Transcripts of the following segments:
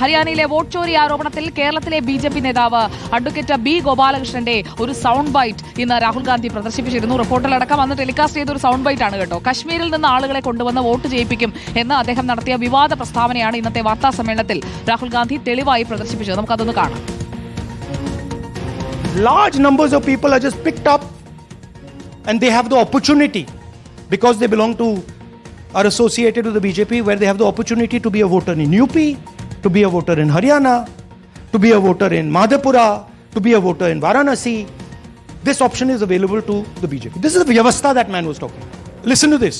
ഹരിയാനയിലെ വോട്ട് ചോരി ആരോപണത്തിൽ കേരളത്തിലെ ബി ജെ പി നേതാവ് അഡ്വക്കേറ്റ് ബി ഗോപാലകൃഷ്ണന്റെ ഒരു സൗണ്ട് ബൈറ്റ് ഇന്ന് രാഹുൽ ഗാന്ധി പ്രദർശിപ്പിച്ചിരുന്നു. റിപ്പോർട്ടിലടക്കം അന്ന് ടെലികാസ്റ്റ് ചെയ്ത ഒരു സൗണ്ട് ബൈറ്റ് ആണ് കേട്ടോ. കശ്മീരിൽ നിന്ന് ആളുകളെ കൊണ്ടുവന്ന് വോട്ട് ചെയ്യിപ്പിക്കും എന്ന് അദ്ദേഹം നടത്തിയ വിവാദ പ്രസ്താവനയാണ് ഇന്നത്തെ വാർത്താ സമ്മേളനത്തിൽ രാഹുൽ ഗാന്ധി തെളിവായി പ്രദർശിപ്പിച്ചത്. നമുക്കതൊന്ന് കാണാം. Large numbers of people are just picked up and they have the opportunity because they belong to are associated with the BJP where they have the opportunity to be a voter in UP, to be a voter in Haryana, to be a voter in Madhepura, to be a voter in Varanasi. This option is available to the BJP. This is the Vyavastha that man was talking. Listen to this.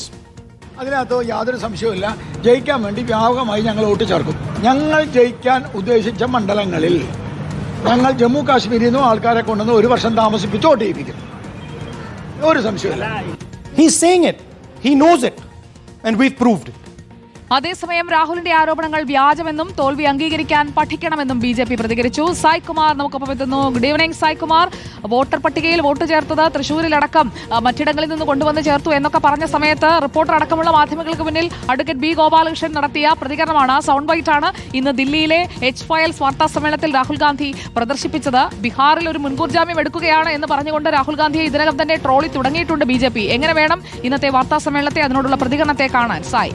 അതിനകത്ത് യാതൊരു സംശയവുമില്ല ജയിക്കാൻ വേണ്ടി വ്യാപകമായി ഞങ്ങൾ vote ചേർക്കും ഞങ്ങൾ ജയിക്കാൻ ഉദ്ദേശിച്ച മണ്ഡലങ്ങളിൽ ഞങ്ങൾ ജമ്മു കാശ്മീരിൽ നിന്നും ആൾക്കാരെ കൊണ്ടുവന്ന് ഒരു വർഷം താമസിപ്പിച്ച് വോട്ട് ചെയ്യിപ്പിക്കും ഒരു സംശയമില്ല He's saying it. He knows it. And we've proved it. അതേസമയം രാഹുലിന്റെ ആരോപണങ്ങൾ വ്യാജമെന്നും തോൽവി അംഗീകരിക്കാൻ പഠിക്കണമെന്നും ബി ജെ പി പ്രതികരിച്ചു. സായ് കുമാർ നമുക്കൊപ്പം എത്തുന്നു. Good evening Sai Kumar. Voter പട്ടികയിൽ വോട്ട് ചേർത്തത് തൃശൂരിലടക്കം. മറ്റിടങ്ങളിൽ നിന്ന് കൊണ്ടുവന്ന് ചേർത്തു എന്നൊക്കെ പറഞ്ഞ സമയത്ത് റിപ്പോർട്ടർ അടക്കമുള്ള മാധ്യമങ്ങൾക്ക് മുന്നിൽ അഡ്വക്കേറ്റ് ബി ഗോപാലകൃഷ്ണൻ നടത്തിയ പ്രതികരണമാണ്. സൗണ്ട് ബൈറ്റാണ് ഇന്ന് ദില്ലിയിലെ എച്ച് ഫയൽസ് വാർത്താ സമ്മേളനത്തിൽ രാഹുൽ ഗാന്ധി പ്രദർശിപ്പിച്ചത്. ബീഹാറിൽ ഒരു മുൻകൂർ ജാമ്യം എടുക്കുകയാണ് എന്ന് പറഞ്ഞുകൊണ്ട് രാഹുൽ ഗാന്ധിയെ ഇതിനകം തന്നെ ട്രോളി തുടങ്ങിയിട്ടുണ്ട് ബി എങ്ങനെ വേണം ഇന്നത്തെ വാർത്താ സമ്മേളനത്തെ അതിനോടുള്ള പ്രതികരണത്തെ കാണാൻ? സായ്.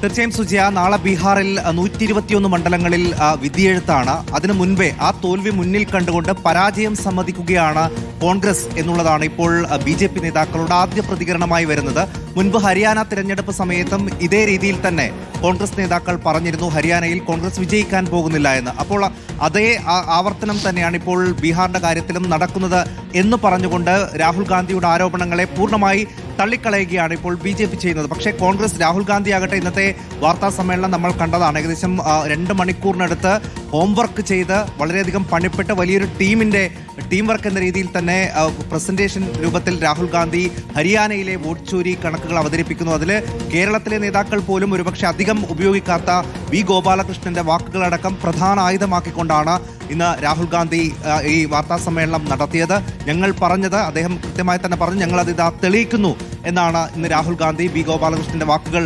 തീർച്ചയായും സുജയ നാളെ ബീഹാറിൽ നൂറ്റി ഇരുപത്തിയൊന്ന് മണ്ഡലങ്ങളിൽ വിധിയെഴുത്താണ്. അതിനു മുൻപേ ആ തോൽവി മുന്നിൽ കണ്ടുകൊണ്ട് പരാജയം സമ്മതിക്കുകയാണ് കോൺഗ്രസ് എന്നുള്ളതാണ് ഇപ്പോൾ ബി ജെ പി നേതാക്കളുടെ ആദ്യ പ്രതികരണമായി വരുന്നത്. മുൻപ് ഹരിയാന തിരഞ്ഞെടുപ്പ് സമയത്തും ഇതേ രീതിയിൽ തന്നെ കോൺഗ്രസ് നേതാക്കൾ പറഞ്ഞിരുന്നു ഹരിയാനയിൽ കോൺഗ്രസ് വിജയിക്കാൻ പോകുന്നില്ല എന്ന്. അപ്പോൾ അതേ ആവർത്തനം തന്നെയാണ് ഇപ്പോൾ ബീഹാറിന്റെ കാര്യത്തിലും നടക്കുന്നത് എന്ന് പറഞ്ഞുകൊണ്ട് രാഹുൽ ഗാന്ധിയുടെ ആരോപണങ്ങളെ പൂർണമായി തള്ളിക്കളയുകയാണ് ഇപ്പോൾ ബി ജെ പി ചെയ്യുന്നത്. പക്ഷേ കോൺഗ്രസ് രാഹുൽ ഗാന്ധി ആകട്ടെ ഇന്നത്തെ വാർത്താ സമ്മേളനം നമ്മൾ കണ്ടതാണ്. ഏകദേശം രണ്ട് മണിക്കൂറിനടുത്ത് ഹോംവർക്ക് ചെയ്ത് വളരെയധികം പണിപ്പെട്ട് വലിയൊരു ടീമിന്റെ ടീം വർക്ക് എന്ന രീതിയിൽ തന്നെ പ്രസന്റേഷൻ രൂപത്തിൽ രാഹുൽ ഗാന്ധി ഹരിയാനയിലെ വോട്ട് ചോരി കണക്കുകൾ അവതരിപ്പിക്കുന്നു. അതിൽ കേരളത്തിലെ നേതാക്കൾ പോലും ഒരുപക്ഷെ അധികം ഉപയോഗിക്കാത്ത വി ഗോപാലകൃഷ്ണന്റെ വാക്കുകളടക്കം പ്രധാന ആയുധമാക്കിക്കൊണ്ടാണ് ഇന്ന് രാഹുൽ ഗാന്ധി ഈ വാർത്താ സമ്മേളനം നടത്തിയത്. ഞങ്ങൾ പറഞ്ഞത് അദ്ദേഹം കൃത്യമായി തന്നെ പറഞ്ഞു ഞങ്ങൾ അത് ഇതാ തെളിയിക്കുന്നു എന്നാണ് ഇന്ന് രാഹുൽ ഗാന്ധി വി ഗോപാലകൃഷ്ണന്റെ വാക്കുകൾ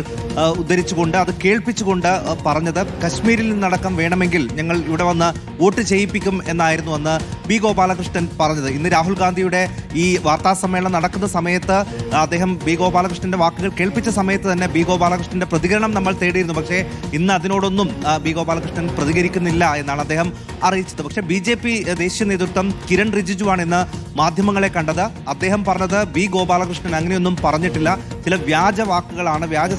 ഉദ്ധരിച്ചുകൊണ്ട് അത് കേൾപ്പിച്ചുകൊണ്ട് പറഞ്ഞത് കശ്മീരിൽ നിന്നടക്കം വേണമെങ്കിൽ ഞങ്ങൾ ഇവിടെ വന്ന് വോട്ട് ചെയ്യിപ്പിക്കും എന്നായിരുന്നു അന്ന് ബി ഗോപാലകൃഷ്ണൻ പറഞ്ഞത്. ഇന്ന് രാഹുൽ ഗാന്ധിയുടെ ഈ വാർത്താ സമ്മേളനം നടക്കുന്ന സമയത്ത് അദ്ദേഹം ബി ഗോപാലകൃഷ്ണന്റെ വാക്കുകൾ കേൾപ്പിച്ച സമയത്ത് തന്നെ ബി ഗോപാലകൃഷ്ണന്റെ പ്രതികരണം നമ്മൾ തേടിയിരുന്നു. പക്ഷേ ഇന്ന് അതിനോടൊന്നും ബി ഗോപാലകൃഷ്ണൻ പ്രതികരിക്കുന്നില്ല എന്നാണ് അദ്ദേഹം അറിയിച്ചത്. പക്ഷേ ബി ജെ പി ദേശീയ നേതൃത്വം കിരൺ റിജിജുവാണ് ഇന്ന് മാധ്യമങ്ങളെ കണ്ടത്. അദ്ദേഹം പറഞ്ഞത് ബി ഗോപാലകൃഷ്ണൻ അങ്ങനെയൊന്നും പറഞ്ഞിട്ടില്ല. ചില വ്യാജ വാക്കുകളാണ് വ്യാജ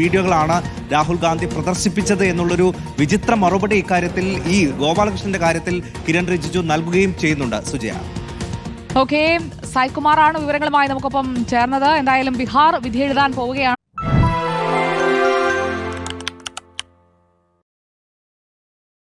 വീഡിയോകളാണ് രാഹുൽ ഗാന്ധി പ്രദർശിപ്പിച്ചത് എന്നുള്ളൊരു വിചിത്ര മറുപടി ഇക്കാര്യത്തിൽ ഈ ഗോപാലകൃഷ്ണന്റെ കാര്യത്തിൽ കിരൺ റിജിജു നൽകുകയും ചെയ്യുന്നുണ്ട്. സുജയ. ഓക്കെ സായ്കുമാറാണ് വിവരങ്ങളുമായി നമുക്കൊപ്പം ചേർന്നത്. എന്തായാലും ബീഹാർ വിധി എഴുതാൻ പോവുകയാണ്.